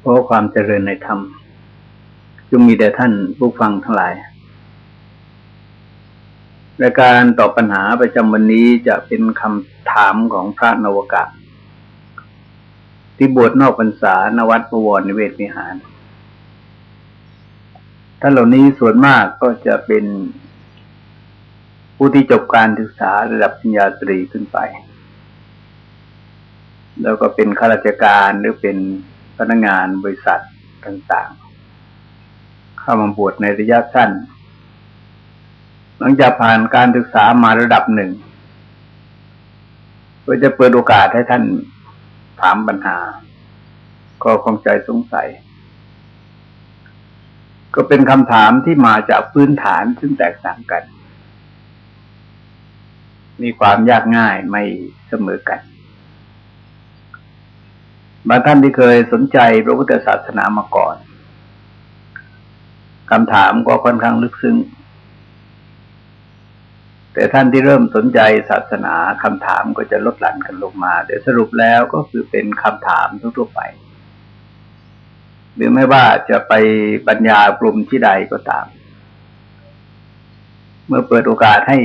เพราะความเจริญในธรรมจงมีแด่ท่านผู้ฟังทั้งหลายรายการตอบปัญหาประจำวันนี้จะเป็นคำถามของพระนวกะ ที่บวชนอกพรรษานวัดประวรนิเวศวิหารท่านเหล่านี้ส่วนมากก็จะเป็นผู้ที่จบการศึกษาระดับปริญญาตรีขึ้นไป แล้วก็เป็นข้าราชการหรือเป็น พนักงานบริษัทต่างๆ เข้ามาบวชในระยะสั้น หลังจากผ่านการศึกษามาระดับหนึ่งก็จะเปิดโอกาสให้ท่านถามปัญหา ก็คงใจสงสัย ก็เป็นคำถามที่มาจากพื้นฐานซึ่งแตกต่างกัน มีความยากง่ายไม่เสมอกัน บางท่านที่เคยสนใจพระพุทธศาสนามาก่อนคำถามก็ค่อนข้างลึกซึ้ง แต่ท่านที่เริ่มสนใจศาสนาคำถามก็จะลดหลั่นกันลงมาแต่สรุปแล้วก็คือเป็นคำถามทั่วไป หรือไม่ว่าจะไปปัญญากลุ่มที่ใดก็ตาม เมื่อเปิดโอกาสให้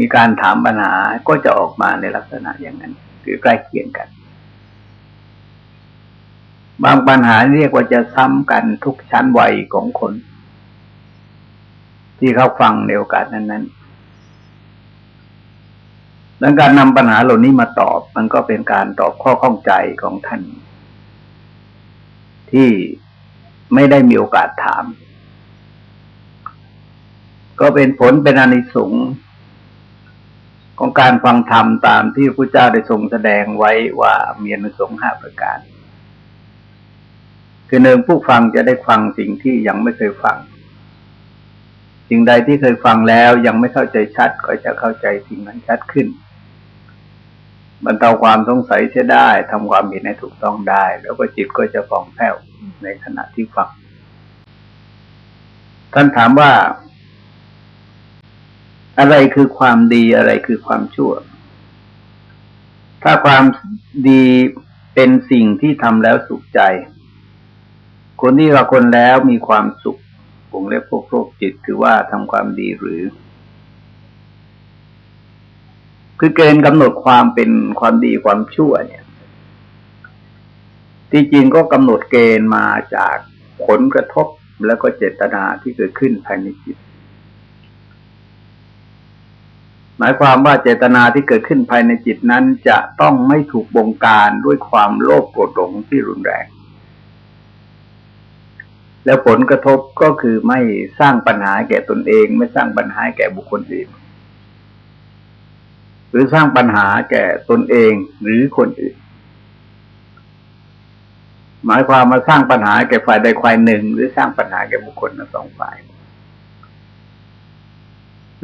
มีการถามปัญหาก็จะออกมาในลักษณะอย่างนั้น คือใกล้เคียงกัน บางปัญหาเรียกว่าจะซ้ำกันทุกชั้นวัยของคน ที่เขาฟังในโอกาสนั้นๆดังการนำปัญหาเหล่านี้มาตอบ มันก็เป็นการตอบข้อข้องใจของท่าน ที่ไม่ได้มีโอกาสถาม ก็เป็นผลเป็นอนิสงส์ของการฟังธรรมตามที่พระเจ้าได้ทรงแสดงไว้ว่ามีอนิสงส์ห้าประการ คือหนึ่งผู้ฟังจะได้ฟังสิ่งที่ยังไม่เคยฟัง สิ่งใดที่เคยฟังแล้วยังไม่เข้าใจชัดก็จะเข้าใจสิ่งนั้นชัดขึ้นบรรเทาความสงสัยเสียได้ทำความเห็นให้ถูกต้องได้ แล้วก็จิตก็จะฟองแผ้วในขณะที่ฟัง ท่านถามว่า อะไรคือความดีอะไรคือความชั่ว ถ้าความดีเป็นสิ่งที่ทำแล้วสุขใจ คนที่ว่าคนแล้วมีความสุขผมเรียกพวกโรคจิตถือว่าทำความดีหรือ คือเกณฑ์กำหนดความเป็นความดีความชั่วเนี่ย ที่จริงก็กำหนดเกณฑ์มาจากผลกระทบแล้วก็เจตนาที่เกิดขึ้นภายในจิต หมายความว่าเจตนาที่เกิดขึ้นภายในจิตนั้นจะต้องไม่ถูกบงการด้วยความโลภโกรธหลงที่รุนแรง แล้วผลกระทบก็คือไม่สร้างปัญหาแก่ตนเอง ไม่สร้างปัญหาแก่บุคคลอื่น หรือสร้างปัญหาแก่ตนเองหรือคนอื่น หมายความมาสร้างปัญหาแก่ฝ่ายใดฝ่ายหนึ่ง หรือสร้างปัญหาแก่บุคคลทั้งสองฝ่าย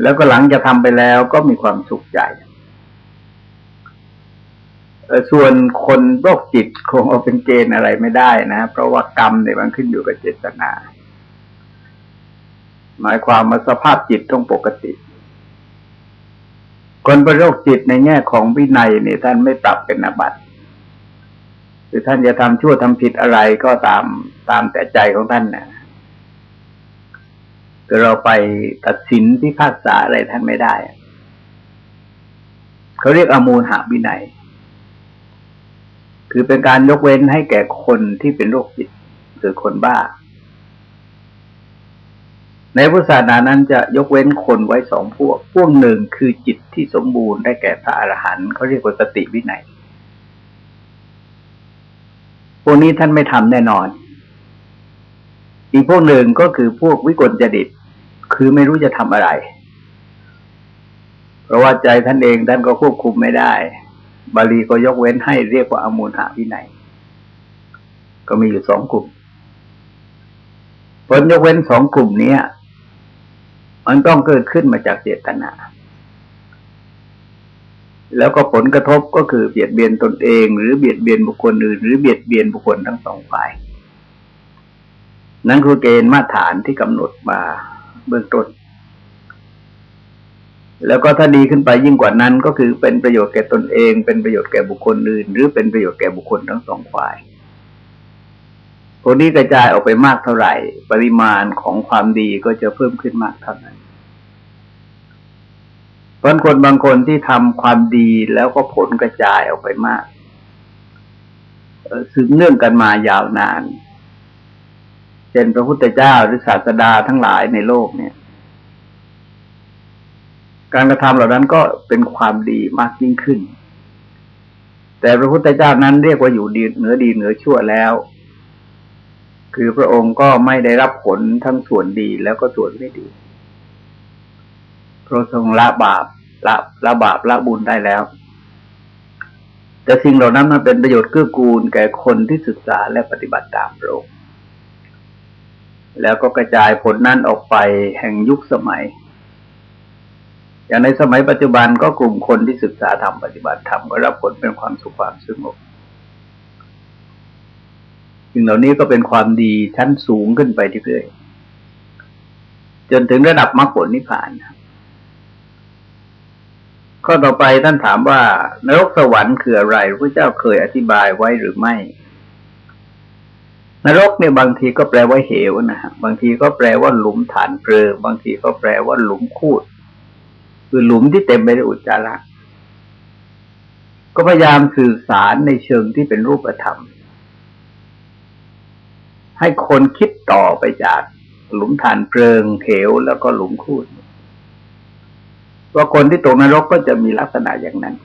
แล้วก็หลังจะทำไปแล้วก็มีความสุขใจ ส่วนคนโรคจิตคงเอาเป็นเกณฑ์อะไรไม่ได้นะ เพราะว่ากรรมเนี่ยมันขึ้นอยู่กับเจตนา หมายความว่าสภาพจิตต้องปกติ คนเป็นโรคจิตในแง่ของวินัยเนี่ยท่านไม่ปรับเป็นอาบัติหรือท่านจะทำชั่วทำผิดอะไรก็ตามตามแต่ใจของท่านนะคือเราไปตัดสินพิพากษาอะไรท่านไม่ได้ เขาเรียกอมูลหาวินัย คือเป็นการยกเว้นให้แก่คนที่เป็นโรคจิตคือคนบ้า ในพุทธศาสนานั้นจะยกเว้นคนไว้สองพวก พวกหนึ่งคือจิตที่สมบูรณ์ได้แก่พระอรหันต์เขาเรียกว่าสติวินัยพวกนี้ท่านไม่ทำแน่นอน อีกพวกหนึ่งก็คือพวกวิกลจดิต คือไม่รู้จะทำอะไร เพราะว่าใจท่านเองท่านก็ควบคุมไม่ได้ บาลีก็ยกเว้นให้เรียกว่าอมูลหาวินัย ก็มีอยู่สองกลุ่มผลยกเว้นสองกลุ่มนี้มันต้องเกิดขึ้นมาจากเจตนา แล้วก็ผลกระทบก็คือเบียดเบียนตนเอง หรือเบียดเบียนบุคคลอื่น หรือเบียดเบียนบุคคลทั้งสองฝ่าย นั่นคือเกณฑ์มาตรฐานที่กำหนดมาเบื้องต้น แล้วก็ถ้าดีขึ้นไปยิ่งกว่านั้น ก็คือเป็นประโยชน์แก่ตนเอง เป็นประโยชน์แก่บุคคลอื่น หรือเป็นประโยชน์แก่บุคคลทั้งสองฝ่ายพวกนี้กระจายออกไปมากเท่าไหร่ ปริมาณของความดีก็จะเพิ่มขึ้นมากเท่านั้นเพราะคนบางคนที่ทำความดีแล้วก็ผลกระจายออกไปมากสืบเนื่องกันมายาวนานเช่นพระพุทธเจ้าหรือศาสดาทั้งหลายในโลกเนี่ย การกระทำเหล่านั้นก็เป็นความดีมากยิ่งขึ้น แต่พระพุทธเจ้านั้นเรียกว่าอยู่ดีเหนือดีเหนือชั่วแล้ว คือพระองค์ก็ไม่ได้รับผลทั้งส่วนดีแล้วก็ส่วนไม่ดีพระทรงละบาปละละบาปละบุญได้แล้ว แต่สิ่งเหล่านั้นมันเป็นประโยชน์เกื้อกูลแก่คนที่ศึกษาและปฏิบัติตามพระองค์แล้วก็กระจายผลนั้นออกไปแห่งยุคสมัย อย่างในสมัยปัจจุบันก็กลุ่มคนที่ศึกษาธรรมปฏิบัติธรรมก็รับผลเป็นความสุขความสงบสิ่งเหล่านี้ก็เป็นความดีชั้นสูงขึ้นไปเรื่อยๆจนถึงระดับมรรคผลนิพพานนะข้อต่อไปท่านถามว่านรกสวรรค์คืออะไรพระเจ้าเคยอธิบายไว้หรือไม่ นรกเนี่ยบางทีก็แปลว่าเหวนะฮะบางทีก็แปลว่าหลุมฐานเพลิงบางทีก็แปลว่าหลุมคูด คือหลุมที่เต็มไปด้วยอุจจาระ ก็พยายามสื่อสารในเชิงที่เป็นรูปธรรม ให้คนคิดต่อไปจากหลุมฐานเพลิงเหวแล้วก็หลุมคูดว่าคนที่ตกนรกก็จะมีลักษณะอย่างนั้น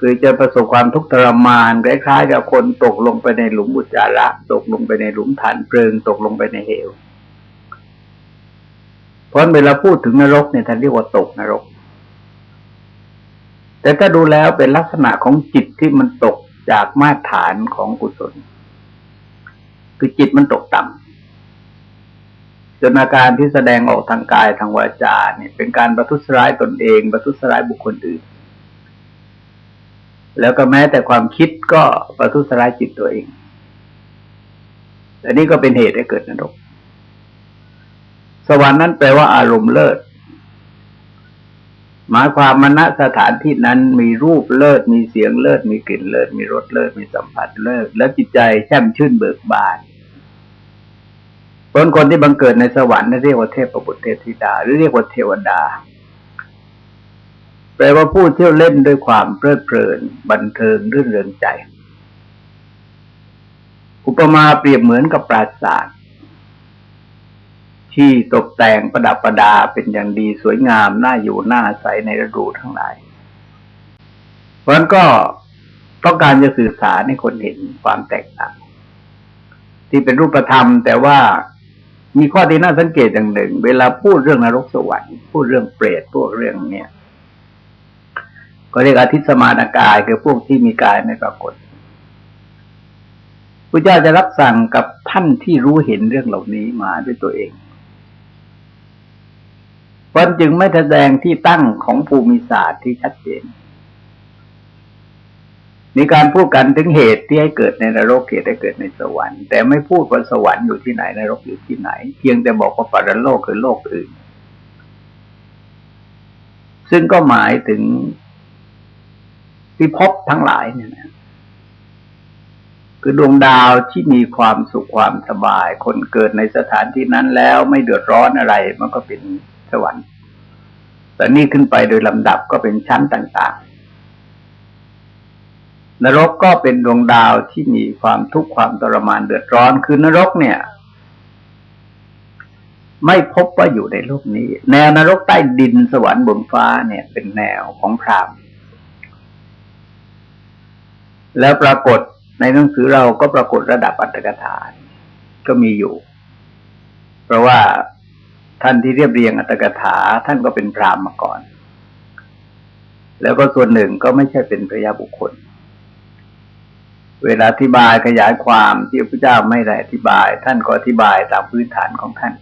คือจะประสบความทุกข์ทรมานคล้ายๆกับคนตกลงไปในหลุมอุจจาระ ตกลงไปในหลุมฐานเพลิง ตกลงไปในเหว เพราะเวลาพูดถึงนรกเนี่ยท่านเรียกว่าตกนรก แต่ถ้าดูแล้วเป็นลักษณะของจิตที่มันตกจากมาตรฐานของกุศล คือจิตมันตกต่ำจนอาการที่แสดงออกทางกายทางวาจาเนี่ย เป็นการประทุษร้ายตนเองประทุษร้ายบุคคลอื่น แล้วก็แม้แต่ความคิดก็ประทุษร้ายจิตตัวเองอันนี้ก็เป็นเหตุให้เกิดนรก สวรรค์นั้นแปลว่าอารมณ์เลิศ หมายความมณสถานที่นั้นมีรูปเลิศ มีเสียงเลิศ มีกลิ่นเลิศ มีรสเลิศ มีสัมผัสเลิศ แล้วจิตใจแช่มชื่นเบิกบานคนคนที่บังเกิดในสวรรค์นั่นเรียกว่าเทพประบุตรเทพธิดา หรือเรียกว่าเทวดา แปลว่าผู้เที่ยวเล่นด้วยความเพลิดเพลิน บันเทิงรื่นเริงใจ อุปมาเปรียบเหมือนกับปราสาท ที่ตกแต่งประดับประดาเป็นอย่างดีสวยงามน่าอยู่น่าอาศัยในฤดูทั้งหลาย เพราะนั้นก็ต้องการจะสื่อสารให้คนเห็นความแตกต่าง ที่เป็นรูปธรรม แต่ว่ามีข้อที่น่าสังเกตอย่างหนึ่ง เวลาพูดเรื่องนรกสวรรค์พูดเรื่องเปรตพวกเรื่องเนี้ยก็เรียกอาทิตย์สมานากายคือพวกที่มีกายไม่ปรากฏพระเจ้าจะรับสั่งกับท่านที่รู้เห็นเรื่องเหล่านี้มาด้วยตัวเอง พราะจึงไม่แสดงที่ตั้งของภูมิศาสตร์ที่ชัดเจน มีการพูดกันถึงเหตุที่ให้เกิดในนรกเหตุให้เกิดในสวรรค์ แต่ไม่พูดว่าสวรรค์อยู่ที่ไหนนรกอยู่ที่ไหน เพียงแต่บอกว่าปรโลกคือโลกอื่น ซึ่งก็หมายถึงพิภพทั้งหลายเนี่ยนะคือดวงดาวที่มีความสุขความสบาย คนเกิดในสถานที่นั้นแล้วไม่เดือดร้อนอะไรมันก็เป็น สวรรค์แต่นี่ขึ้นไปโดยลำดับก็เป็นชั้นต่าง ๆ นรกก็เป็นดวงดาวที่มีความทุกข์ความทรมานเดือดร้อนคือนรกเนี่ย ไม่พบว่าอยู่ในโลกนี้ แนวนรกใต้ดินสวรรค์บนฟ้าเนี่ย เป็นแนวของพรามแล้วปรากฏในหนังสือเราก็ปรากฏระดับอัตถกถาก็มีอยู่ เพราะว่า ท่านที่เรียบเรียงอัตถกถาท่านก็เป็นพรามมาก่อน แล้วก็ส่วนหนึ่งก็ไม่ใช่เป็นพระยาบุคคล เวลาอธิบายขยายความที่พระเจ้าไม่ได้อธิบาย ท่านก็อธิบายตามพื้นฐานของท่าน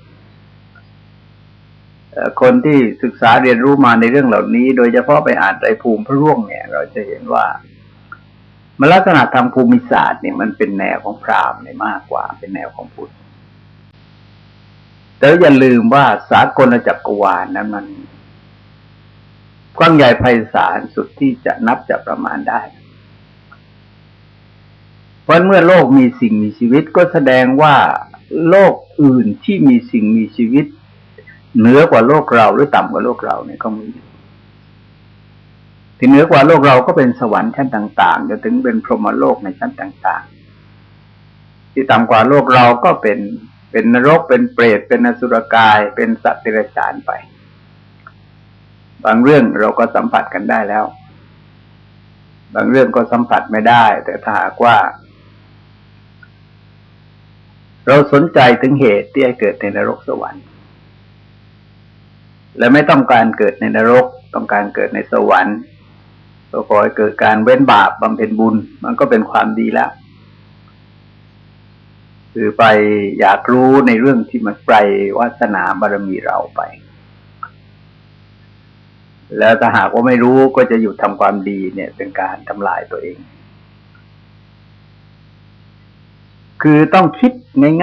คนที่ศึกษาเรียนรู้มาในเรื่องเหล่านี้ โดยเฉพาะไปอ่านใจภูมิพระร่วงเนี่ย เราจะเห็นว่ามันลักษณะทางภูมิศาสตร์เนี่ยมันเป็นแนวของพราหมณ์เนี่ยมากกว่าเป็นแนวของพุทธ แต่อย่าลืมว่าสากลจักรวาลนั้นมันกว้างใหญ่ไพศาลสุดที่จะนับจะประมาณได้ เพราะเมื่อโลกมีสิ่งมีชีวิตก็แสดงว่าโลกอื่นที่มีสิ่งมีชีวิต เหนือกว่าโลกเราหรือต่ำกว่าโลกเราเนี่ยก็มีที่เหนือกว่าโลกเราก็เป็นสวรรค์ชั้นต่างๆจนถึงเป็นพรหมโลกในชั้นต่าง ๆ ที่ต่ำกว่าโลกเราก็เป็น เป็นนรกเป็นเปรตเป็นอสุรกาย เป็นสัตว์เดรัจฉานไป บางเรื่องเราก็สัมผัสกันได้แล้ว บางเรื่องก็สัมผัสไม่ได้ แต่ถ้าหากว่า เราสนใจถึงเหตุที่ให้เกิดในนรกสวรรค์ และไม่ต้องการเกิดในนรก ต้องการเกิดในสวรรค์ก็ขอให้เกิดการเว้นบาปบำเพ็ญบุญ มันก็เป็นความดีแล้ว คือไปอยากรู้ในเรื่องที่มันไกลวาสนาบารมีเราไป แล้วถ้าหากว่าไม่รู้ก็จะหยุดทำความดีเนี่ย เป็นการทำลายตัวเอง คือต้องคิด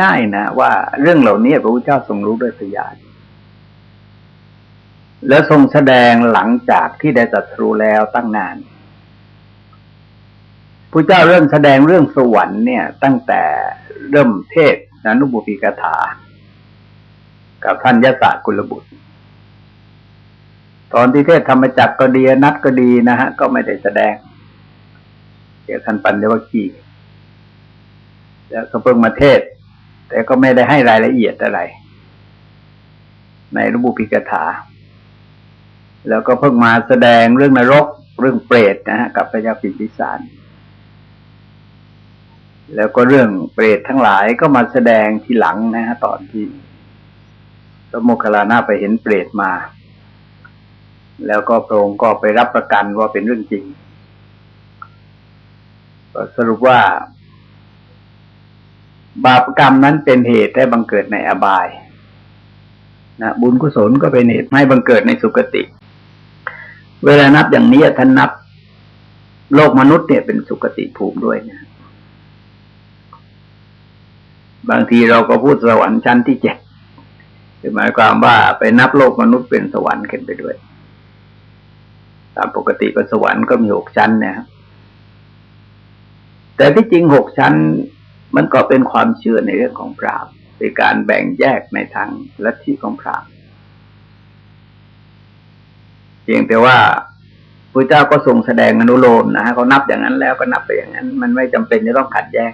ง่ายๆนะว่าเรื่องเหล่านี้พระพุทธเจ้าทรงรู้ด้วยปัญญาแล้วทรงแสดงหลังจากที่ได้ตรัสรู้แล้วตั้งนาน พระเจ้าเริ่มแสดงเรื่องสวรรค์เนี่ย ตั้งแต่เริ่มเทศนานุบุปีกถา กับท่านยศกุลบุตร ตอนที่เทศธรรมจักรก็ดีนัดก็ดีนะฮะ ก็ไม่ได้แสดงเกี่ยวท่านปัญญวคีแล้วก็เพิ่งมาเทศ แต่ก็ไม่ได้ให้รายละเอียดอะไร ในระบุปิกถา แล้วก็เพิ่งมาแสดงเรื่องนรกเรื่องเปรตนะฮะกับพระยาปิปิสาร แล้วก็เรื่องเปรตทั้งหลายก็มาแสดงทีหลังนะฮะตอนที่พระโมคคัลลานะไปเห็นเปรตมา แล้วก็พระองค์ก็ไปรับประกันว่าเป็นเรื่องจริงก็สรุปว่า บาปกรรมนั้นเป็นเหตุให้บังเกิดในอบายนะบุญกุศลก็เป็นเหตุให้บังเกิดในสุคติ เวลานับอย่างนี้ท่านนับ โลกมนุษย์เนี่ยเป็นสุคติภูมิด้วยนะ บางทีเราก็พูดสวรรค์ชั้นที่เจ็ดคือหมายความว่าไปนับโลกมนุษย์เป็นสวรรค์ขึ้นไปด้วย ตามปกติก็สวรรค์ก็มีหกชั้นนะครับแต่ที่จริงหกชั้นมันก็เป็นความเชื่อในเรื่องของพราหมณ์เป็นการแบ่งแยกในทางลัทธิของพราหมณ์เพียงแต่ว่าพระเจ้าก็ทรงแสดงอนุโลมนะฮะเขานับอย่างนั้นแล้วก็นับไปอย่างนั้น มันไม่จำเป็นจะต้องขัดแย้ง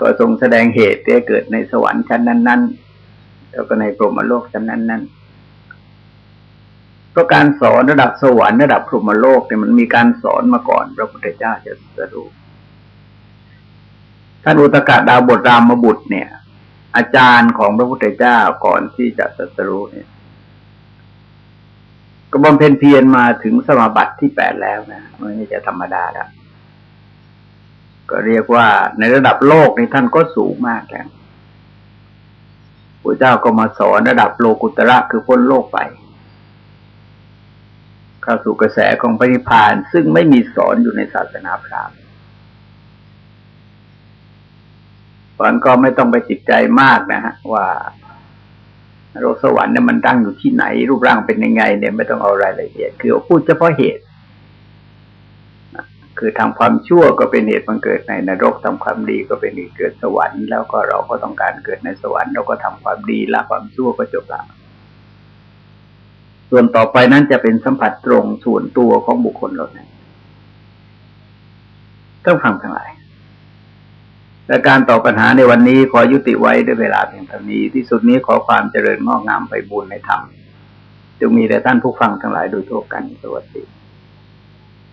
ก็ทรงแสดงเหตุที่เกิดในสวรรค์ชั้นนั้น ๆ แล้วก็ในพรหมโลกชั้นนั้น ๆ เพราะการสอนระดับสวรรค์ระดับพรหมโลกเนี่ยมันมีการสอนมาก่อน พระพุทธเจ้าจะสรุปท่านอุตกะดาวบทรามบุตรเนี่ย อาจารย์ของพระพุทธเจ้าก่อนที่จะสรู้เนี่ยก็บำเพ็ญเพียรมาถึงสมาบัติที่แปดแล้วนะไม่ใช่ธรรมดาแล้ว ก็เรียกว่าในระดับโลกนี่ท่านก็สูงมากแล้วพระเจ้าก็มาสอนระดับโลกุตระคือพ้นโลกไปเข้าสู่กระแสของพระนิพพานซึ่งไม่มีสอนอยู่ในศาสนาพราหมณ์มันก็ไม่ต้องไปจิตใจมากนะฮะว่าโลกสวรรค์เนี่ยมันตั้งอยู่ที่ไหน รูปร่างเป็นยังไงเนี่ยไม่ต้องเอารายละเอียด คือพูดเฉพาะเหตุ คือทำความชั่วก็เป็นเหตุมันเกิดในนรกทำความดีก็เป็นเหตุเกิดสวรรค์แล้วก็เราก็ต้องการเกิดในสวรรค์เราก็ทำความดีละความชั่วก็จบละส่วนต่อไปนั้นจะเป็นสัมผัสตรงส่วนตัวของบุคคลเราเนี่ยต้องฟังทั้งหลายและการตอบปัญหาในวันนี้ขอยุติไว้ด้วยเวลาเพียงเท่านี้ ที่สุดนี้ขอความเจริญงอกงามไปบุญในธรรมจงมีแด่ท่านผู้ฟังทั้งหลายโดยทั่วกันสวัสดี